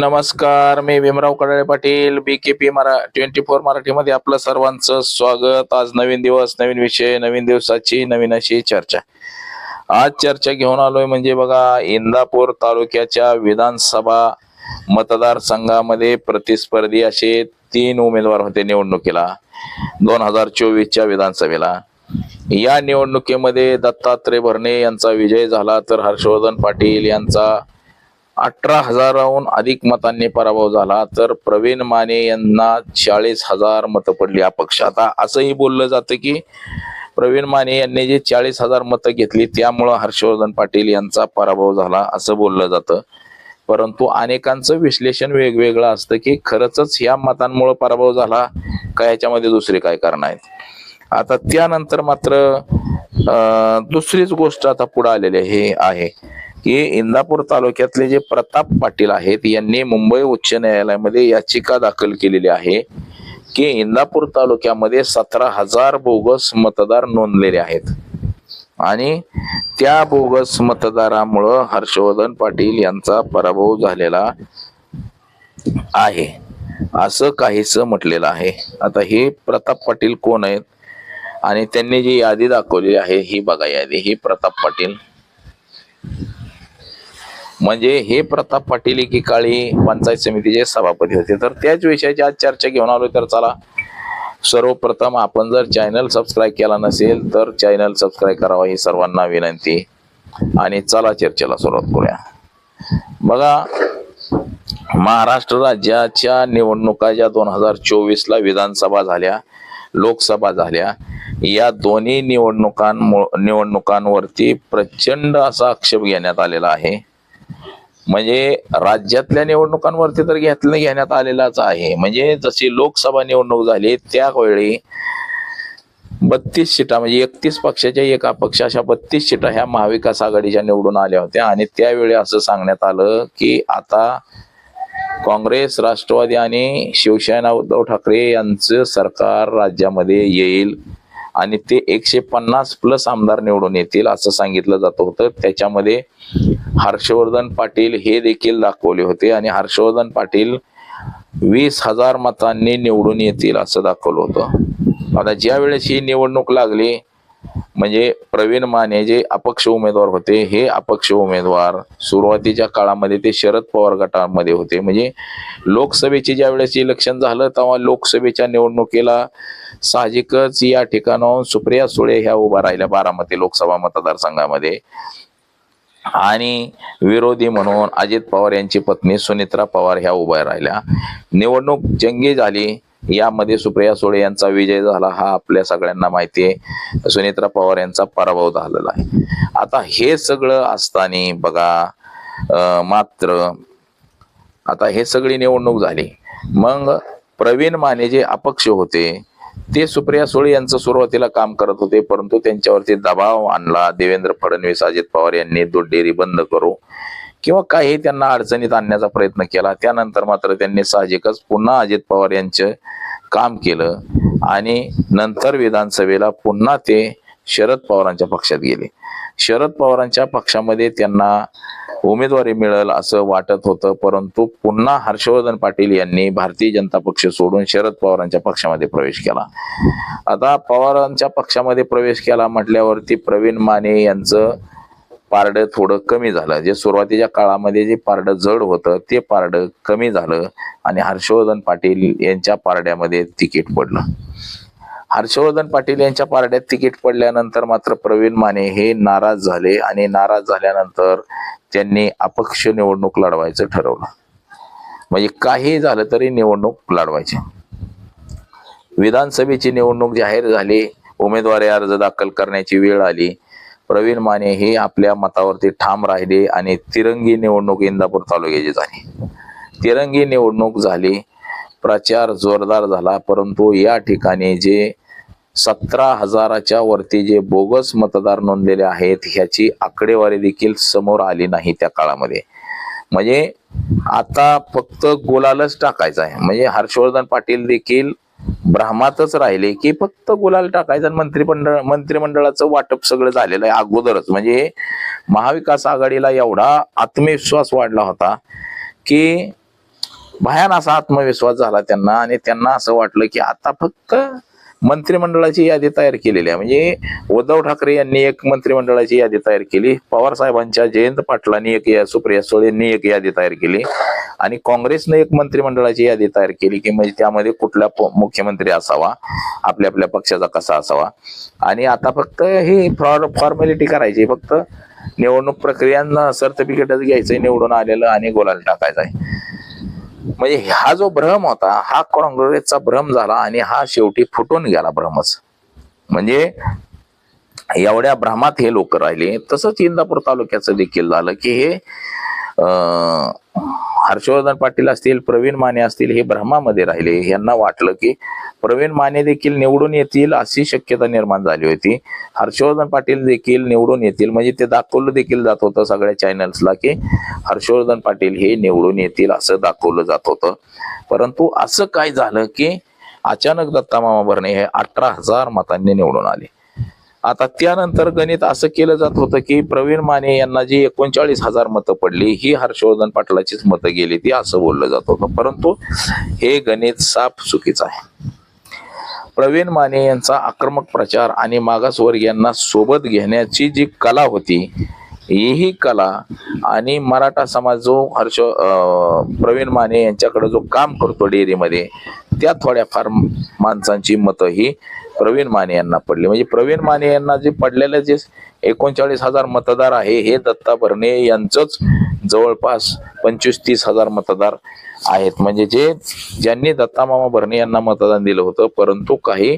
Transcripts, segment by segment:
नमस्कार मी Bhimrao Kadale Patil B K P मरा twenty four मराठीमध्ये आपलं सर्वांचं स्वागत. आज नवीन दिवस नवीन विषय नवीन दिवसाची नवीन अशी चर्चा. आज चर्चा घेऊन आलोय म्हणजे बघा इंदापूर तालुक्याच्या विधानसभा मतदारसंघामध्ये प्रतिस्पर्धी असे तीन उमेदवार होते निवडणुकीला दोन हजार चोवीसच्या विधानसभेला. या निवडणुकीमध्ये दत्तात्रय भरणे यांचा विजय झाला तर हर्षवर्धन पाटील यांचा अठरा हजाराहून अधिक मतांनी पराभव झाला तर प्रवीण माने यांना चाळीस हजार मतं पडली अपक्ष आता असंही बोललं जातं की प्रवीण माने यांनी जे चाळीस हजार मतं घेतली त्यामुळं हर्षवर्धन पाटील यांचा पराभव झाला असं बोललं जातं. परंतु अनेकांचं विश्लेषण वेगवेगळं असतं की खरंच ह्या मतांमुळे पराभव झाला का याच्यामध्ये दुसरे काय कारण आहेत? आता त्यानंतर मात्र दुसरीच गोष्ट आता पुढे आलेली हे आहे. की इंदापूर तालुक्यातले जे प्रताप पाटील आहेत यांनी मुंबई उच्च न्यायालयामध्ये याचिका दाखल केलेली आहे की इंदापूर तालुक्यामध्ये सतरा हजार बोगस मतदार नोंदलेले आहेत. आणि त्या बोगस मतदारामुळं हर्षवर्धन पाटील यांचा पराभव झालेला आहे. असं काहीच म्हटलेलं आहे. आता हे प्रताप पाटील कोण आहेत? आणि त्यांनी जी यादी दाखवली आहे ही बघा यादी ही प्रताप पाटील. म्हणजे हे प्रताप पाटील एकेकाळी पंचायत समितीचे सभापती होते. तर त्याच विषयाची आज चर्चा घेऊन आलो तर चला सर्वप्रथम आपण जर चॅनल सबस्क्राईब केला नसेल तर चॅनल सबस्क्राईब करावा ही सर्वांना विनंती. आणि चला चर्चेला सुरुवात करूया. बघा महाराष्ट्र राज्याच्या निवडणुका ज्या दोन हजार चोवीस ला विधानसभा झाल्या लोकसभा झाल्या या दोन्ही निवडणुकांमु निवडणुकांवरती प्रचंड असा आक्षेप घेण्यात आलेला आहे. म्हणजे राज्यातल्या निवडणुकांवरती तर घेतलं घेण्यात आलेलाच आहे. म्हणजे जशी लोकसभा निवडणूक झाली त्यावेळी बत्तीस सीटा म्हणजे एकतीस पक्षाच्या एका पक्ष अशा बत्तीस सीटा ह्या महाविकास आघाडीच्या निवडून आल्या होत्या. आणि त्यावेळी असं सांगण्यात आलं की आता काँग्रेस राष्ट्रवादी आणि शिवसेना उद्धव ठाकरे यांचं सरकार राज्यामध्ये येईल. आणि ते एकशे पन्नास प्लस आमदार निवडून येतील असं सांगितलं जात होतं. त्याच्यामध्ये हर्षवर्धन पाटील हे देखील दाखवले होते आणि हर्षवर्धन पाटील वीस हजार मतांनी निवडून येतील असं दाखवलं होतं. आता ज्या वेळेस ही निवडणूक लागली म्हणजे प्रवीण माने जे अपक्ष उमेदवार होते हे अपक्ष उमेदवार सुरुवातीच्या काळामध्ये ते शरद पवार गटामध्ये होते. म्हणजे लोकसभेचे ज्या वेळेस इलेक्शन झालं तेव्हा लोकसभेच्या निवडणुकीला साहजिकच या ठिकाणाहून सुप्रिया सुळे ह्या उभा राहिल्या बारामती लोकसभा मतदारसंघामध्ये. आणि विरोधी म्हणून अजित पवार यांची पत्नी सुनित्रा पवार ह्या उभ्या राहिल्या. निवडणूक जंगी झाली. यामध्ये सुप्रिया सुळे यांचा विजय झाला हा आपल्या सगळ्यांना माहिती आहे. सुनेत्रा पवार यांचा पराभव झालेला आहे. आता हे सगळं असताना बघा मात्र आता हे सगळी निवडणूक झाली. मग प्रवीण माने जे अपक्ष होते ते सुप्रिया सुळे यांचं सुरुवातीला काम करत होते परंतु त्यांच्यावरती दबाव आणला. देवेंद्र फडणवीस अजित पवार यांनी दूध डेअरी बंद करू. किंवा काही त्यांना अडचणीत आणण्याचा प्रयत्न केला. त्यानंतर मात्र त्यांनी साहजिकच पुन्हा अजित पवार यांचं काम केलं आणि नंतर विधानसभेला पुन्हा ते शरद पवारांच्या पक्षात गेले. शरद पवारांच्या पक्षामध्ये त्यांना उमेदवारी मिळेल असं वाटत होतं परंतु पुन्हा हर्षवर्धन पाटील यांनी भारतीय जनता पक्ष सोडून शरद पवारांच्या पक्षामध्ये प्रवेश केला. आता पवारांच्या पक्षामध्ये प्रवेश केला म्हटल्यावरती प्रवीण माने यांचं पारडं थोडं कमी झालं. जे सुरुवातीच्या काळामध्ये जे पारडं जड होतं ते पारडं कमी झालं आणि हर्षवर्धन पाटील यांच्या पारड्यामध्ये तिकीट पडलं. हर्षवर्धन पाटील यांच्या पारड्यात तिकीट पडल्यानंतर मात्र प्रवीण माने हे नाराज झाले आणि नाराज झाल्यानंतर त्यांनी अपक्ष निवडणूक लढवायचं ठरवलं. म्हणजे काही झालं तरी निवडणूक लढवायची. विधानसभेची निवडणूक जाहीर झाली उमेदवारी अर्ज दाखल करण्याची वेळ आली. प्रवीण माने हे आपल्या मतावरती ठाम राहिले आणि तिरंगी निवडणूक इंदापूर तालुक्याची झाली. तिरंगी निवडणूक झाली प्रचार जोरदार झाला परंतु या ठिकाणी जे सतरा हजाराच्या वरती जे बोगस मतदार नोंदलेले आहेत ह्याची आकडेवारी देखील समोर आली नाही त्या काळामध्ये. म्हणजे आता फक्त गुलालच टाकायचा आहे. म्हणजे हर्षवर्धन पाटील देखील भ्रमातच राहिले की फक्त गुलाल टाकायचं आणि मंत्रिमंडळ मंत्रिमंडळाचं वाटप सगळं झालेलं आहे अगोदरच. म्हणजे महाविकास आघाडीला एवढा आत्मविश्वास वाढला होता की भयान असा आत्मविश्वास झाला त्यांना आणि त्यांना असं वाटलं की आता फक्त मंत्रिमंडळाची यादी तयार केलेली आहे. म्हणजे उद्धव ठाकरे यांनी एक मंत्रिमंडळाची यादी तयार केली. पवार साहेबांच्या जयंत पाटलांनी एक या- सुप्रिया सुळेंनी एक यादी तयार केली. आणि काँग्रेसने एक मंत्रिमंडळाची यादी तयार केली की म्हणजे त्यामध्ये कुठला मुख्यमंत्री असावा आपल्या आपल्या पक्षाचा कसा असावा. आणि आता फक्त हे फ्रॉड फॉर्मॅलिटी करायची फक्त निवडणूक प्रक्रियांना सर्टिफिकेटच घ्यायचंय निवडून आलेलं आणि गोलाला टाकायचं आहे म्हणजे हा जो भ्रम होता हा काँग्रेसचा भ्रम झाला आणि हा शेवटी फुटून गेला भ्रमच. म्हणजे एवढ्या भ्रमात हे लोक राहिले. तसंच इंदापूर तालुक्याचं देखील झालं की हे अं, हर्षवर्धन पाटील असतील प्रवीण माने असतील हे भ्रमामध्ये राहिले. यांना वाटलं की प्रवीण माने देखील निवडून येतील अशी शक्यता निर्माण झाली होती. हर्षवर्धन पाटील देखील निवडून येतील. म्हणजे ते दाखवलं देखील जात होतं सगळ्या चॅनल्सला की हर्षवर्धन पाटील हे निवडून येतील असं दाखवलं जात होतं. परंतु असं काय झालं की अचानक दत्ता मामा भरणे हे अठरा हजार मतांनी निवडून आले. आता त्यानंतर गणित असं केलं जात होतं की प्रवीण माने यांना जी एकोणचाळीस हजार मतं पडली ही हर्षवर्धन पाटलाचीच मतं गेली ती असं बोललं जात होतं. परंतु हे गणित साफ चुकीचं आहे. प्रवीण माने यांचा आक्रमक प्रचार आणि मागासवर्गीयांना सोबत घेण्याची जी कला होती ही कला आणि मराठा समाज जो हर्ष प्रवीण माने यांच्याकडे जो काम करतो डेअरीमध्ये त्या थोड्याफार माणसांची मतं ही प्रवीण माने यांना पडली. म्हणजे प्रवीण माने यांना जे पडलेले जे एकोणचाळीस हजार मतदार आहे हे दत्ता भरणे यांचंच जवळपास पंचवीस तीस हजार मतदार आहेत. म्हणजे जे ज्यांनी दत्ता मामा भरणे यांना मतदान दिलं होतं परंतु काही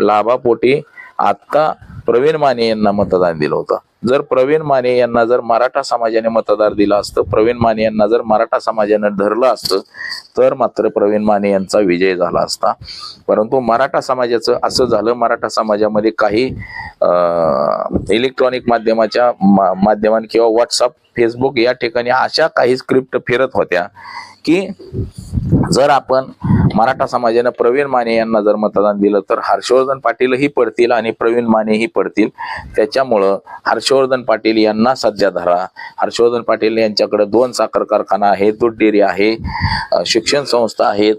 लाभापोटी आत्ता प्रवीण माने यांना मतदान दिलं होतं. जर प्रवीण माने यांना जर मराठा समाजाने मतदार दिलं असतं प्रवीण माने यांना जर मराठा समाजानं धरलं असतं तर मात्र प्रवीण माने यांचा विजय झाला असता. परंतु मराठा समाजाचं असं झालं मराठा समाजामध्ये काही इलेक्ट्रॉनिक माध्यमाच्या मा- माध्यमां किंवा व्हॉट्सअप फेसबुक या ठिकाणी अशा काही स्क्रिप्ट फिरत होत्या की जर आपण मराठा समाजानं प्रवीण माने यांना जर मतदान दिलं तर हर्षवर्धन पाटीलही पडतील आणि प्रवीण मानेही पडतील. त्याच्यामुळं हर्षवर्धन पाटील यांना सध्या धरा. हर्षवर्धन पाटील यांच्याकडे दोन साखर कारखाना आहे दूध डेअरी आहे शिक्षण संस्था आहेत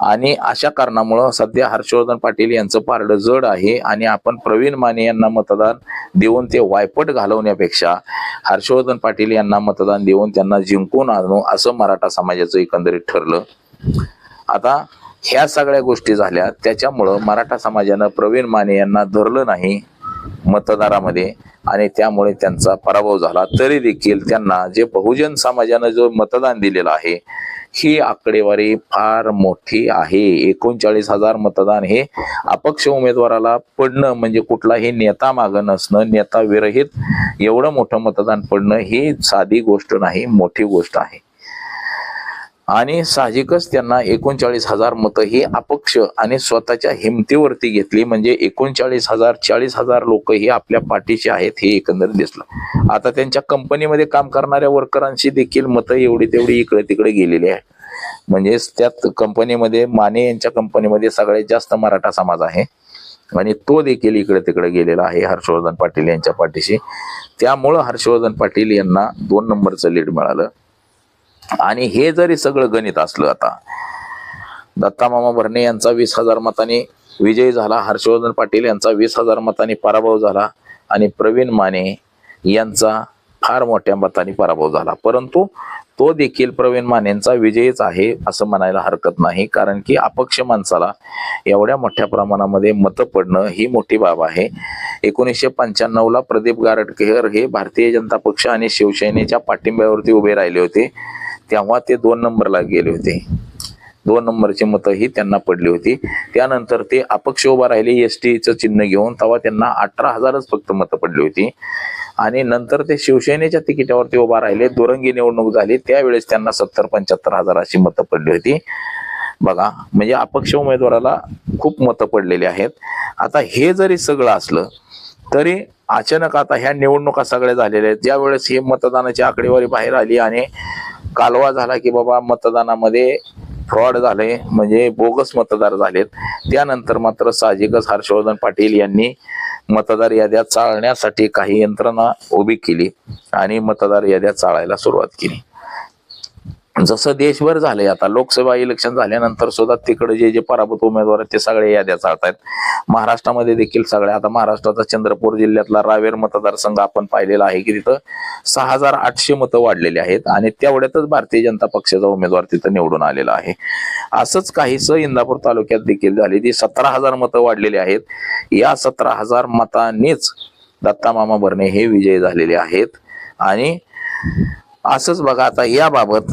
आणि अशा कारणामुळं सध्या हर्षवर्धन पाटील यांचं पारडं जड आहे आणि आपण प्रवीण माने यांना मतदान देऊन ते वायपट घालवण्यापेक्षा हर्षवर्धन पाटील यांना मतदान देऊन त्यांना जिंकून आणू असं मराठा समाजाचं एकंदरीत ठरलं. आता ह्या सगळ्या गोष्टी झाल्या त्याच्यामुळं मराठा समाजानं प्रवीण माने यांना धरलं नाही. मतदारामध्ये आणि त्यामुळे त्यांचा पराभव झाला. तरी देखील त्यांना जे बहुजन समाजानं जो मतदान दिलेलं आहे ही आकडेवारी फार मोठी आहे. एकोणचाळीस हजार मतदान हे अपक्ष उमेदवाराला पडणं म्हणजे कुठलाही नेता मागं नसणं नेता विरहित एवढं मोठं मतदान पडणं ही साधी गोष्ट नाही मोठी गोष्ट आहे. आणि साहजिकच त्यांना एकोणचाळीस हजार मतं ही अपक्ष आणि स्वतःच्या हिमतीवरती घेतली. म्हणजे एकोणचाळीस हजार चाळीस हजार लोक ही आपल्या पाठीशी आहेत हे एकंदर दिसलं. आता त्यांच्या कंपनीमध्ये काम करणाऱ्या वर्करांशी देखील मतं एवढी तेवढी इकडे तिकडे गेलेली आहे. म्हणजे त्यात कंपनीमध्ये माने यांच्या कंपनीमध्ये सगळ्यात जास्त मराठा समाज आहे. आणि तो देखील इकडे तिकडे गेलेला आहे हर्षवर्धन पाटील यांच्या पाठीशी. त्यामुळं हर्षवर्धन पाटील यांना दोन नंबरचं लीड मिळालं. आणि हे जरी सगळं गणित असलं आता दत्ता मामा भरणे यांचा वीस हजार मताने विजय झाला हर्षवर्धन पाटील यांचा वीस हजार मताने पराभव झाला आणि प्रवीण माने यांचा फार मोठ्या मताने पराभव झाला. परंतु तो देखील प्रवीण मानेंचा विजयच आहे असं म्हणायला हरकत नाही कारण की अपक्ष माणसाला एवढ्या मोठ्या प्रमाणामध्ये मतं पडणं ही मोठी बाब आहे. एकोणीसशे पंच्याण्णवला प्रदीप गारटकेर हे भारतीय जनता पक्ष आणि शिवसेनेच्या पाठिंब्यावरती उभे राहिले होते. तेव्हा ते दोन नंबरला गेले होते. दोन नंबरची मतं ही त्यांना पडली होती. त्यानंतर ते अपक्ष उभा राहिले एस टीचं चिन्ह घेऊन तेव्हा त्यांना अठरा हजारच फक्त मतं पडली होती. आणि नंतर ते शिवसेनेच्या तिकिटावरती उभा राहिले दुरंगी निवडणूक झाली त्यावेळेस त्यांना सत्तर पंच्याहत्तर हजार अशी मतं पडली होती. बघा म्हणजे अपक्ष उमेदवाराला खूप मतं पडलेली आहेत. आता हे जरी सगळं असलं तरी अचानक आता ह्या निवडणुका सगळ्या झालेल्या आहेत. ज्यावेळेस हे मतदानाची आकडेवारी बाहेर आली आणि कालवा झाला की बाबा मतदानामध्ये फ्रॉड झाले म्हणजे बोगस मतदार झालेत. त्यानंतर मात्र साहजिकच हर्षवर्धन पाटील यांनी मतदार याद्या चाळण्यासाठी काही यंत्रणा उभी केली आणि मतदार याद्या चाळायला सुरुवात केली. जसं देशभर झालंय आता लोकसभा इलेक्शन झाल्यानंतर सुद्धा तिकडे जे जे पराभूत उमेदवार आहेत ते सगळे याद्या चालतायत महाराष्ट्रामध्ये देखील सगळे आता महाराष्ट्राचा चंद्रपूर जिल्ह्यातला रावेर मतदारसंघ आपण पाहिलेला आहे की तिथं सहा हजार आठशे मतं वाढलेली आहेत आणि तेवढ्यातच भारतीय जनता पक्षाचा उमेदवार तिथं निवडून आलेला आहे. असंच काहीस इंदापूर तालुक्यात देखील झाली ती सतरा हजार मतं वाढलेली आहेत. या सतरा हजार मतांनीच दत्तामामा भरणे हे विजयी झालेले आहेत. आणि असंच बघा आता याबाबत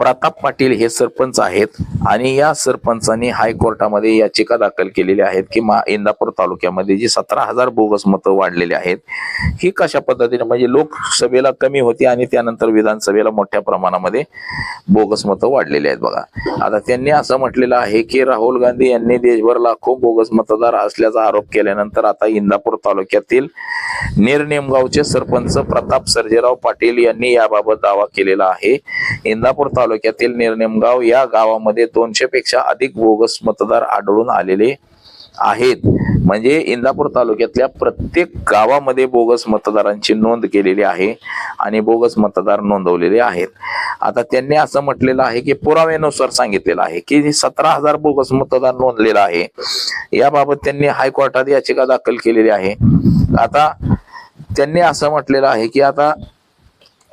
प्रताप पाटील हे सरपंच आहेत आणि या सरपंचांनी हायकोर्टामध्ये याचिका दाखल केलेली आहेत की मा इंदापूर तालुक्यामध्ये जी सतरा हजार बोगस मतं वाढलेली आहेत ही कशा पद्धतीने म्हणजे लोकसभेला कमी होती आणि त्यानंतर विधानसभेला मोठ्या प्रमाणामध्ये बोगस मतं वाढलेली आहेत बघा. आता त्यांनी असं म्हटलेलं आहे की राहुल गांधी यांनी देशभर लाखो बोगस मतदार असल्याचा आरोप केल्यानंतर आता इंदापूर तालुक्यातील निरनेमगावचे सरपंच प्रताप सर्जेराव पाटील यांनी याबाबत दावा केलेला आहे इंदापूर तालुक्यातील निर्निमगाव या गावामध्ये दोनशे पेक्षा अधिक बोगस मतदार आढळून आलेले आहेत. म्हणजे इंदापूर तालुक्यातल्या प्रत्येक गावामध्ये बोगस मतदारांची नोंद केलेली आहे आणि बोगस मतदार नोंदवलेले आहेत. आता त्यांनी असं म्हटलेलं आहे की पुराव्यानुसार सांगितलेलं आहे की सतरा हजार बोगस मतदार नोंदलेलं आहे. याबाबत त्यांनी हायकोर्टात याचिका दाखल केलेली आहे. आता त्यांनी असं म्हटलेलं आहे की आता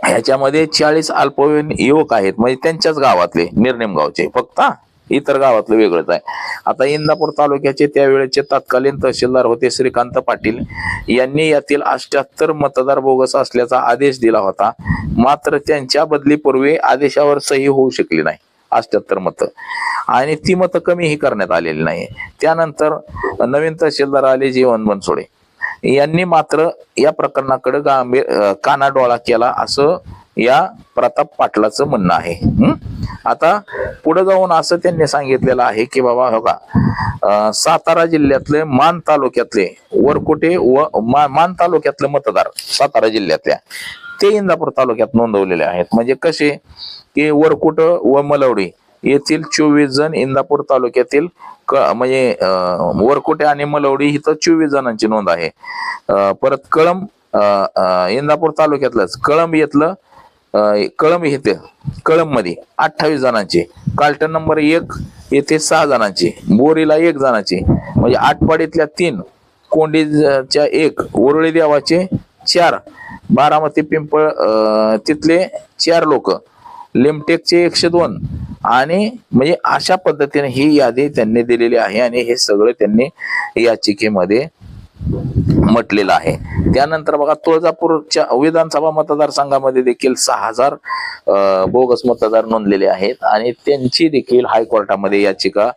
ह्याच्यामध्ये चाळीस अल्पवयीन युवक आहेत. म्हणजे त्यांच्याच गावातले निर्नेम गावचे. फक्त इतर गावातलं वेगळंच आहे. आता इंदापूर तालुक्याचे त्यावेळेचे तत्कालीन तहसीलदार होते श्रीकांत पाटील. यांनी यातील अष्ट्याहत्तर मतदार बोगस असल्याचा आदेश दिला होता. मात्र त्यांच्या बदलीपूर्वी आदेशावर सही होऊ शकली नाही. अष्ट्याहत्तर मतं. आणि ती मतं कमीही करण्यात आलेली नाही त्यानंतर नवीन तहसीलदार आले जीवन बनसोडे. यांनी मात्र या प्रकरणाकडे गांभीर कानाडोळा केला असं या प्रताप पाटलाचं म्हणणं आहे. आता पुढे जाऊन असं त्यांनी सांगितलेलं आहे की बाबा हो का सातारा जिल्ह्यातले मान तालुक्यातले वरकुटे व मा- मान तालुक्यातले मतदार सातारा जिल्ह्यातल्या ते इंदापूर तालुक्यात नोंदवलेले आहेत. म्हणजे कसे की वरकुट व मलवडी येथील चोवीस जण इंदापूर तालुक्यातील म्हणजे वरकोटे वरकुटे आणि मलवडी इथं चोवीस जणांची नोंद आहे. परत कळंब इंदापूर तालुक्यातलंच कळंब येथलं कळंब येथे कळंबमध्ये अठ्ठावीस जणांची कालटन नंबर एक येथे सहा जणांची बोरीला एक जणांची म्हणजे आटपाडीतल्या तीन कोंडीच्या एक उरळी देवाचे चार बारामती पिंपळ तिथले चार लोक लिमटेकचे एकशे दोन आणि म्हणजे अशा पद्धतीने ही यादी त्यांनी दिलेली आहे आणि हे सगळं त्यांनी याचिकेमध्ये म्हटलेलं आहे. त्यानंतर बघा तुळजापूरच्या विधानसभा मतदारसंघामध्ये देखील सहा हजार बोगस मतदार नोंदलेले आहेत आणि त्यांची देखील हायकोर्टामध्ये याचिका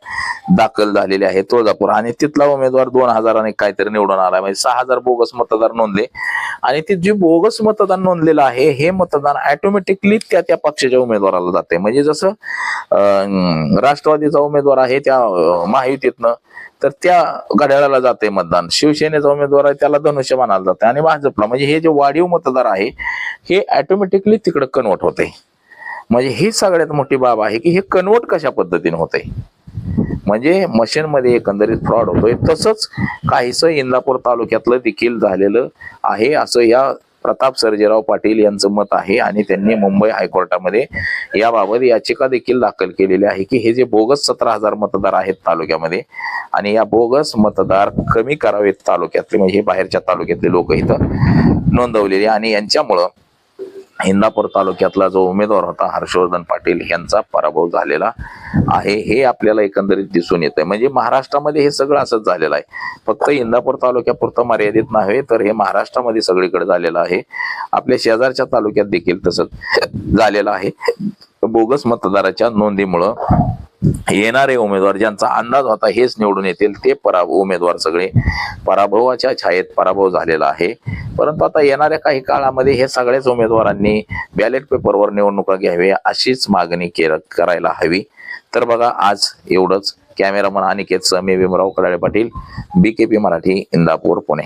दाखल झालेली आहे तुळजापूर. आणि तिथला उमेदवार दोन हजाराने काहीतरी निवडून आला म्हणजे सहा हजार बोगस मतदार नोंदले. आणि ते जे बोगस मतदान नोंदलेलं आहे हे मतदान ऑटोमॅटिकली त्या त्या पक्षाच्या उमेदवाराला जाते. म्हणजे जसं राष्ट्रवादीचा उमेदवार आहे त्या महायुतीतनं तर त्या घड्याळाला जाते मतदान. शिवसेनेचा उमेदवार आहे त्याला धनुष्य मानाला जाते. आणि भाजपला म्हणजे हे जे वाढीव मतदार आहे हे ऑटोमॅटिकली तिकडे कन्वर्ट होते. म्हणजे ही सगळ्यात मोठी बाब आहे की हे कन्वर्ट कशा पद्धतीने होते? म्हणजे मशीनमध्ये एकंदरीत फ्रॉड होतोय. तसंच काहीसं इंदापूर तालुक्यातलं देखील झालेलं आहे. असं या प्रताप सर्जेराव पाटील यांचं मत आहे आणि त्यांनी मुंबई हायकोर्टामध्ये याबाबत याचिका देखील दाखल केलेली आहे की हे जे बोगस सतरा हजार मतदार आहेत तालुक्यामध्ये आणि या बोगस मतदार कमी करावेत तालुक्यातले म्हणजे हे बाहेरच्या तालुक्यातले लोक इथं नोंदवलेले आणि यांच्यामुळं इंदापूर तालुक्यातला जो उमेदवार होता हर्षवर्धन पाटील यांचा पराभव झालेला आहे. हे आपल्याला एकंदरीत दिसून येत आहे म्हणजे महाराष्ट्रामध्ये हे सगळं असंच झालेलं आहे. फक्त इंदापूर तालुक्यापुरतं मर्यादित नव्हे तर हे महाराष्ट्रामध्ये सगळीकडे झालेलं आहे. आपल्या शेजारच्या तालुक्यात देखील तसंच झालेलं आहे. बोगस मतदाराच्या नोंदीमुळं येणारे उमेदवार ज्यांचा अंदाज होता हेच निवडून येतील ते पराभव उमेदवार सगळे पराभवाच्या छायेत पराभव झालेला आहे. परंतु आता येणाऱ्या काही काळामध्ये हे सगळ्याच उमेदवारांनी बॅलेट पेपरवर निवडणुका घ्याव्या अशीच मागणी करायला हवी. तर बघा आज एवढंच. कॅमेरामन अनिकेत मी Bhimrao Kadale Patil B K P Marathi Indapur Pune.